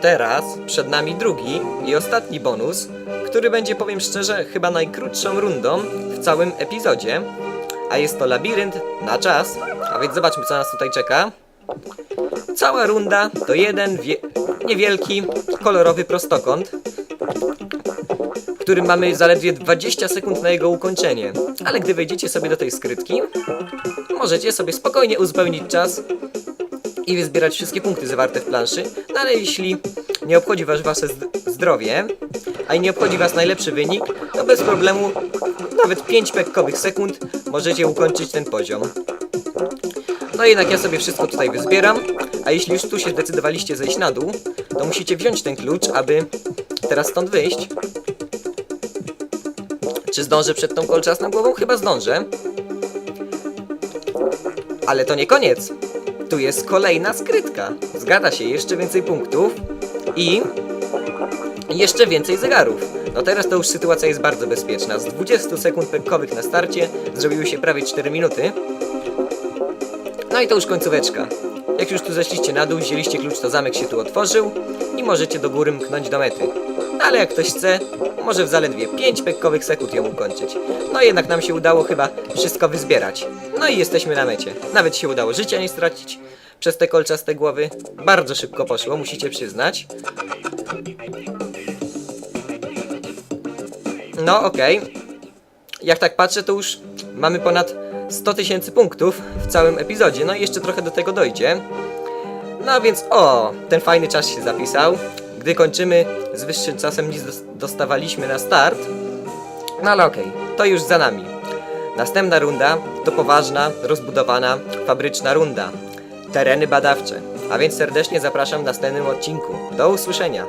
teraz przed nami drugi i ostatni bonus, który będzie, powiem szczerze, chyba najkrótszą rundą w całym epizodzie. A jest to labirynt na czas. A więc zobaczmy, co nas tutaj czeka. Cała runda to jeden wie- niewielki, kolorowy prostokąt, w którym mamy zaledwie 20 sekund na jego ukończenie. Ale gdy wejdziecie sobie do tej skrytki, możecie sobie spokojnie uzupełnić czas i wyzbierać wszystkie punkty zawarte w planszy. No ale jeśli nie obchodzi was wasze zd- zdrowie, a i nie obchodzi was najlepszy wynik, to bez problemu nawet 5 pekkowych sekund możecie ukończyć ten poziom. No jednak ja sobie wszystko tutaj wyzbieram, a jeśli już tu się zdecydowaliście zejść na dół, to musicie wziąć ten klucz, aby teraz stąd wyjść. Czy zdążę przed tą kolczastą głową? Chyba zdążę. Ale to nie koniec. Tu jest kolejna skrytka. Zgadza się, jeszcze więcej punktów i jeszcze więcej zegarów. No teraz to już sytuacja jest bardzo bezpieczna. Z 20 sekund pekkowych na starcie zrobiły się prawie 4 minuty. No i to już końcóweczka. Jak już tu zeszliście na dół, wzięliście klucz, to zamek się tu otworzył i możecie do góry mknąć do mety. No ale jak ktoś chce, może w zaledwie 5 pekkowych sekund ją ukończyć. No jednak nam się udało chyba wszystko wyzbierać. No i jesteśmy na mecie. Nawet się udało życia nie stracić przez te kolczaste głowy. Bardzo szybko poszło, musicie przyznać. No okej. Jak tak patrzę, to już mamy ponad 100 tysięcy punktów w całym epizodzie. No i jeszcze trochę do tego dojdzie. No więc o, ten fajny czas się zapisał. Gdy kończymy z wyższym czasem niż dos- dostawaliśmy na start. No ale okej, to już za nami. Następna runda to poważna, rozbudowana, fabryczna runda. Tereny badawcze. A więc serdecznie zapraszam w następnym odcinku. Do usłyszenia.